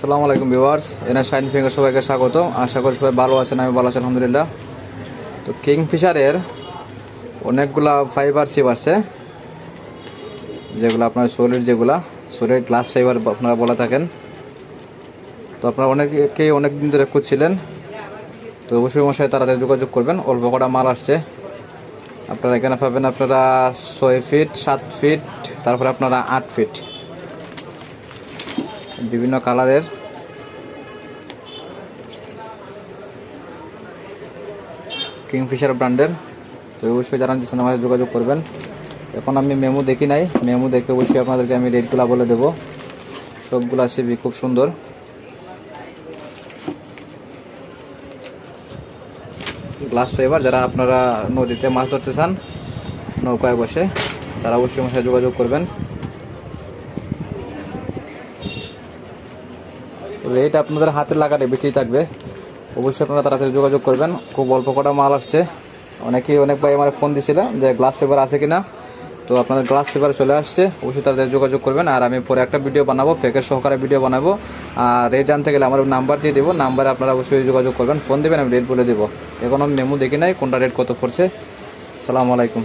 আসসালামু আলাইকুম ভিউয়ার্স এনার শাইন ফিঙ্গার সবাইকে স্বাগত আশা করি সবাই ভালো আছেন, আমি ভালো আছি, আলহামদুলিল্লাহ। তো কিংফিশারের অনেকগুলা ফাইবার চিপ আছে, যেগুলো আপনার শরীর যেগুলা শরীরের গ্লাস ফাইবার আপনারা বলে থাকেন। তো আপনারা অনেকেই অনেক দিন ধরে খুঁজছিলেন, তো অবশ্যই সাথে তাড়াতাড়ি যোগাযোগ করবেন, অল্প কটা মাল আসছে। আপনারা এখানে পাবেন আপনারা ছয় ফিট সাত ফিট তারপরে আপনারা আট ফিট বিভিন্ন কালারের। কিংফিশার ব্র্যান্ডের। তো অবশ্যই যারা নিচ্ছেন আমাদের যোগাযোগ করবেন। এখন আমি মেমো দেখি নাই। মেমো দেখে অবশ্যই আপনাদেরকে আমি রেটগুলো বলে দেবো। সবগুলো সিবি খুব সুন্দর। গ্লাস ফাইবার যারা আপনারা নদীতে মাছ ধরতে চান, নৌকায় বসে, তারা অবশ্যই আমার সাথে যোগাযোগ করবেন। রেট আপনাদের হাতে লাগালে বেশি থাকবে। অবশ্যই আপনারা তাড়াতাড়ি যোগাযোগ করবেন। খুব অল্প কটা মাল আসছে। অনেকেই, অনেক ভাই আমার ফোন দিছিল যে গ্লাস পেপার আছে কিনা। তো আপনাদের গ্লাস পেপার চলে আসছে। অবশ্যই তাদের যোগাযোগ করবেন। আর আমি পরে একটা ভিডিও বানাবো প্যাকেজ সহকারে ভিডিও বানাবো। আর রেট জানতে গেলে আমার নাম্বার দিয়ে দেবো। নাম্বারে আপনারা অবশ্যই যোগাযোগ করবেন। ফোন দেবেন, আমি রেট বলে দেবো। এখন আমি মেমো দেখি নাই, কোনটা রেট কত পড়ছে। সালামু আলাইকুম।